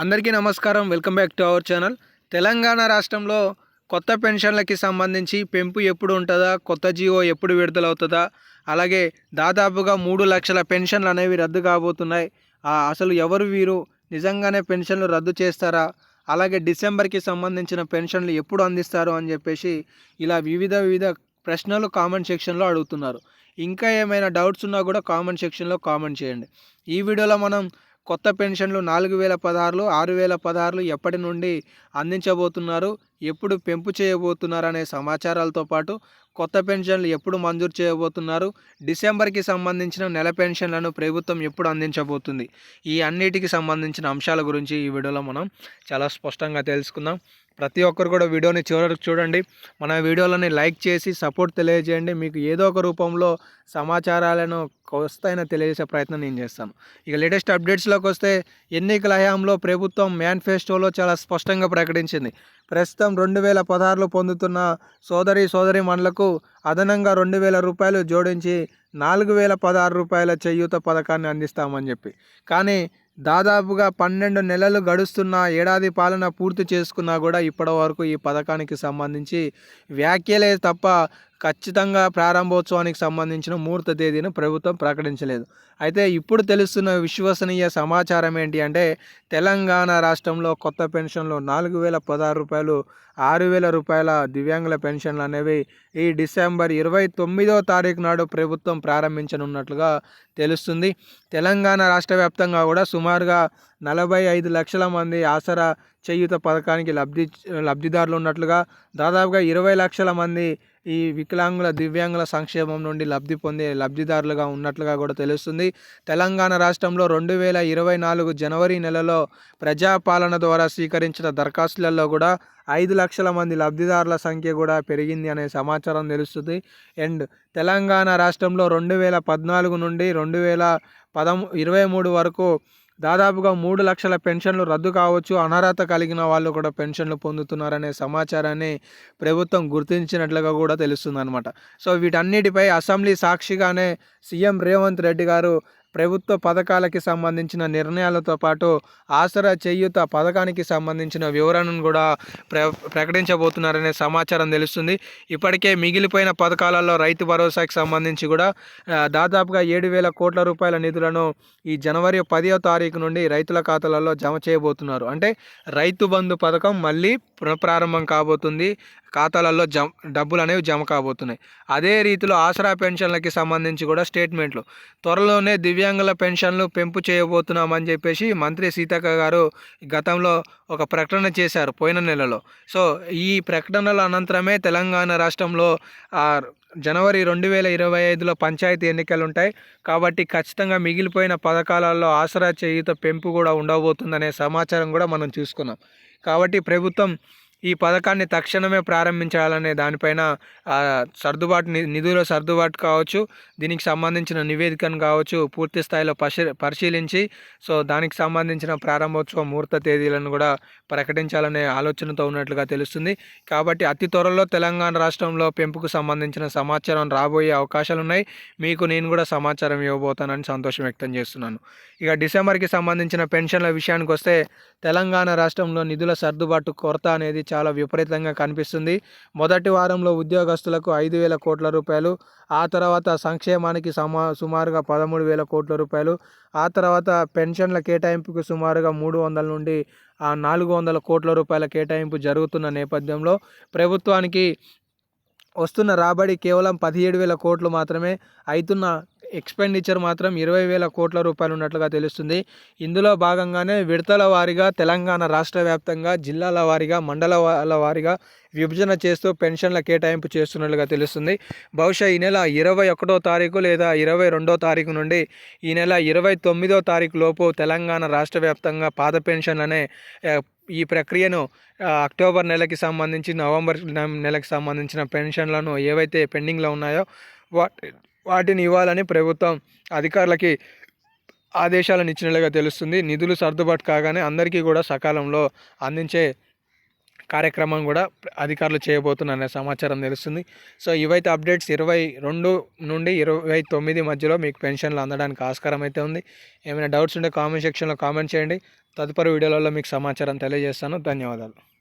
అందరికీ నమస్కారం. Welcome back to our channel. Telangana రాష్ట్రంలో కొత్త పెన్షన్లకి సంబంధించి పెంపు ఎప్పుడు ఉంటుందా? కొత్త జీవో ఎప్పుడు విడుదలవుతుందా? అలాగే దాదాపుగా మూడు లక్షల పెన్షన్లు అనేవి రద్దు కాబోతున్నాయి. ఆ, అసలు ఎవరు వీరు? నిజంగానే పెన్షన్లు రద్దు చేస్తారా? అలాగే డిసెంబర్కి సంబంధించిన పెన్షన్లు ఎప్పుడు అందిస్తారు అని చెప్పేసి ఇలా వివిధ వివిధ ప్రశ్నలు కామెంట్ సెక్షన్లో అడుగుతున్నారు. ఇంకా ఏమైనా డౌట్స్ ఉన్నా కూడా కామెంట్ సెక్షన్లో కామెంట్ చేయండి. ఈ వీడియోలో మనం కొత్త పెన్షన్లు నాలుగు వేల పదహారులు ఆరు వేల పదహారులు ఎప్పటి నుండి అందించబోతున్నారు? ఎప్పుడు పెంపు చేయబోతున్నారు అనే సమాచారాలతో పాటు కొత్త పెన్షన్లు ఎప్పుడు మంజూరు చేయబోతున్నారు? డిసెంబర్కి సంబంధించిన నెల పెన్షన్లను ప్రభుత్వం ఎప్పుడు అందించబోతుంది? ఈ అన్నిటికి సంబంధించిన అంశాల గురించి ఈ వీడియోలో మనం చాలా స్పష్టంగా తెలుసుకుందాం. ప్రతి ఒక్కరు కూడా వీడియోని చివరకు చూడండి. మన వీడియోలని లైక్ చేసి సపోర్ట్ తెలియజేయండి. మీకు ఏదో ఒక రూపంలో సమాచారాలను వస్తాయని తెలియజేసే ప్రయత్నం నేను చేస్తాను. ఇక లేటెస్ట్ అప్డేట్స్లోకి వస్తే ఎన్నికల హయాంలో ప్రభుత్వం మేనిఫెస్టోలో చాలా స్పష్టంగా ప్రకటించింది. ప్రస్తుతం రెండు వేల పదహారులో పొందుతున్న సోదరి సోదరి మండలకు అదనంగా రెండు వేల రూపాయలు జోడించి నాలుగు వేల పదహారు రూపాయల చేయూత పథకాన్ని అందిస్తామని చెప్పి. కానీ దాదాపుగా పన్నెండు నెలలు గడుస్తున్న ఏడాది పాలన పూర్తి చేసుకున్నా కూడా ఇప్పటి వరకు ఈ పథకానికి సంబంధించి వ్యాఖ్యలే తప్ప ఖచ్చితంగా ప్రారంభోత్సవానికి సంబంధించిన ముహూర్త తేదీని ప్రభుత్వం ప్రకటించలేదు. అయితే ఇప్పుడు తెలుస్తున్న విశ్వసనీయ సమాచారం ఏంటి అంటే తెలంగాణ రాష్ట్రంలో కొత్త పెన్షన్లు నాలుగు వేల పదహారు రూపాయలు ఆరు వేల రూపాయల దివ్యాంగుల పెన్షన్లు అనేవి ఈ డిసెంబర్ ఇరవై తొమ్మిదో తారీఖు నాడు ప్రభుత్వం ప్రారంభించనున్నట్లుగా తెలుస్తుంది. తెలంగాణ రాష్ట్ర వ్యాప్తంగా కూడా సుమారుగా నలభై ఐదు లక్షల మంది ఆసరా చేయూత పథకానికి లబ్ధి లబ్ధిదారులు ఉన్నట్లుగా దాదాపుగా ఇరవై లక్షల మంది ఈ వికలాంగుల దివ్యాంగుల సంక్షేమం నుండి లబ్ధి పొందే లబ్ధిదారులుగా ఉన్నట్లుగా కూడా తెలుస్తుంది. తెలంగాణ రాష్ట్రంలో రెండు వేల ఇరవై నాలుగు జనవరి నెలలో ప్రజాపాలన ద్వారా స్వీకరించిన దరఖాస్తులలో కూడా ఐదు లక్షల మంది లబ్ధిదారుల సంఖ్య కూడా పెరిగింది అనే సమాచారం తెలుస్తుంది. అండ్ తెలంగాణ రాష్ట్రంలో రెండు వేల పద్నాలుగు నుండి రెండు వేల పదము ఇరవై మూడు వరకు దాదాపుగా మూడు లక్షల పెన్షన్లు రద్దు కావచ్చు. అనర్హత కలిగిన వాళ్ళు కూడా పెన్షన్లు పొందుతున్నారనే సమాచారాన్ని ప్రభుత్వం గుర్తించినట్లుగా కూడా తెలుస్తుంది అనమాట సో వీటన్నిటిపై అసెంబ్లీ సాక్షిగానే సీఎం రేవంత్ రెడ్డి గారు ప్రభుత్వ పథకాలకి సంబంధించిన నిర్ణయాలతో పాటు ఆసరా చేయూత పథకానికి సంబంధించిన వివరణను కూడా ప్ర ప్రకటించబోతున్నారనే సమాచారం తెలుస్తుంది. ఇప్పటికే మిగిలిపోయిన పథకాలలో రైతు భరోసాకి సంబంధించి కూడా దాదాపుగా ఏడు వేల కోట్ల రూపాయల నిధులను ఈ జనవరి పదివ తారీఖు నుండి రైతుల ఖాతాలలో జమ చేయబోతున్నారు. అంటే రైతు బంధు పథకం మళ్ళీ పునఃప్రారంభం కాబోతుంది. ఖాతాలలో జమ డబ్బులు అనేవి జమ కాబోతున్నాయి. అదే రీతిలో ఆసరా పెన్షన్లకి సంబంధించి కూడా స్టేట్మెంట్లు. త్వరలోనే దివ్యాంగుల పెన్షన్లు పెంపు చేయబోతున్నామని చెప్పేసి మంత్రి సీతక్క గారు గతంలో ఒక ప్రకటన చేశారు పోయిన నెలలో. సో ఈ ప్రకటనల అనంతరమే తెలంగాణ రాష్ట్రంలో జనవరి రెండు వేల ఇరవై ఐదులో పంచాయతీ ఎన్నికలు ఉంటాయి కాబట్టి ఖచ్చితంగా మిగిలిపోయిన పథకాలలో ఆసరా చేయుత పెంపు కూడా ఉండబోతుందనే సమాచారం కూడా మనం చూసుకున్నాం. కాబట్టి ప్రభుత్వం ఈ పథకాన్ని తక్షణమే ప్రారంభించాలనే దానిపైన సర్దుబాటు నిధుల సర్దుబాటు కావచ్చు దీనికి సంబంధించిన నివేదికను కావచ్చు పూర్తి స్థాయిలో పరిశీలించి సో దానికి సంబంధించిన ప్రారంభోత్సవ ముహూర్త తేదీలను కూడా ప్రకటించాలనే ఆలోచనతో ఉన్నట్లుగా తెలుస్తుంది. కాబట్టి అతి త్వరలో తెలంగాణ రాష్ట్రంలో పెంపుకు సంబంధించిన సమాచారం రాబోయే అవకాశాలు ఉన్నాయి మీకు నేను కూడా సమాచారం ఇవ్వబోతానని సంతోషం వ్యక్తం చేస్తున్నాను. ఇక డిసెంబర్కి సంబంధించిన పెన్షన్ల విషయానికి వస్తే తెలంగాణ రాష్ట్రంలో నిధుల సర్దుబాటు కొరత అనేది చాలా విపరీతంగా కనిపిస్తుంది. మొదటి వారంలో ఉద్యోగస్తులకు ఐదు వేల కోట్ల రూపాయలు ఆ తర్వాత సంక్షేమానికి సమా సుమారుగా పదమూడు వేల కోట్ల రూపాయలు ఆ తర్వాత పెన్షన్ల కేటాయింపుకు సుమారుగా మూడు వందల నుండి ఆ నాలుగు వందల కోట్ల రూపాయల కేటాయింపు జరుగుతున్న నేపథ్యంలో ప్రభుత్వానికి వస్తున్న రాబడి కేవలం పదిహేడు వేల కోట్లు మాత్రమే అవుతున్న ఎక్స్పెండిచర్ మాత్రం ఇరవై వేల కోట్ల రూపాయలు ఉన్నట్లుగా తెలుస్తుంది. ఇందులో భాగంగానే విడతల వారీగా తెలంగాణ రాష్ట్ర వ్యాప్తంగా జిల్లాల వారీగా మండలాల వారీగా విభజన చేస్తూ పెన్షన్ల కేటాయింపు చేస్తున్నట్లుగా తెలుస్తుంది. బహుశా ఈ నెల ఇరవై ఒకటో తారీఖు లేదా ఇరవై రెండో తారీఖు నుండి ఈ నెల ఇరవై తొమ్మిదో తారీఖు లోపు తెలంగాణ రాష్ట్ర వ్యాప్తంగా పాత పెన్షన్లనే అనే ఈ ప్రక్రియను అక్టోబర్ నెలకి సంబంధించి నవంబర్ నెలకి సంబంధించిన పెన్షన్లను ఏవైతే పెండింగ్లో ఉన్నాయో వాటి వాటిని ఇవ్వాలని ప్రభుత్వం అధికారులకి ఆదేశాలను ఇచ్చినట్లుగా తెలుస్తుంది. నిధులు సర్దుబాటు కాగానే అందరికీ కూడా సకాలంలో అందించే కార్యక్రమం కూడా అధికారులు చేయబోతున్నారనే సమాచారం తెలుస్తుంది. సో ఇవైతే అప్డేట్స్ ఇరవై రెండు నుండి ఇరవై తొమ్మిది మధ్యలో మీకు పెన్షన్లు అందడానికి ఆస్కారం అయితే ఉంది. ఏమైనా డౌట్స్ ఉంటే కామెంట్ సెక్షన్లో కామెంట్ చేయండి. తదుపరి వీడియోలలో మీకు సమాచారం తెలియజేస్తాను. ధన్యవాదాలు.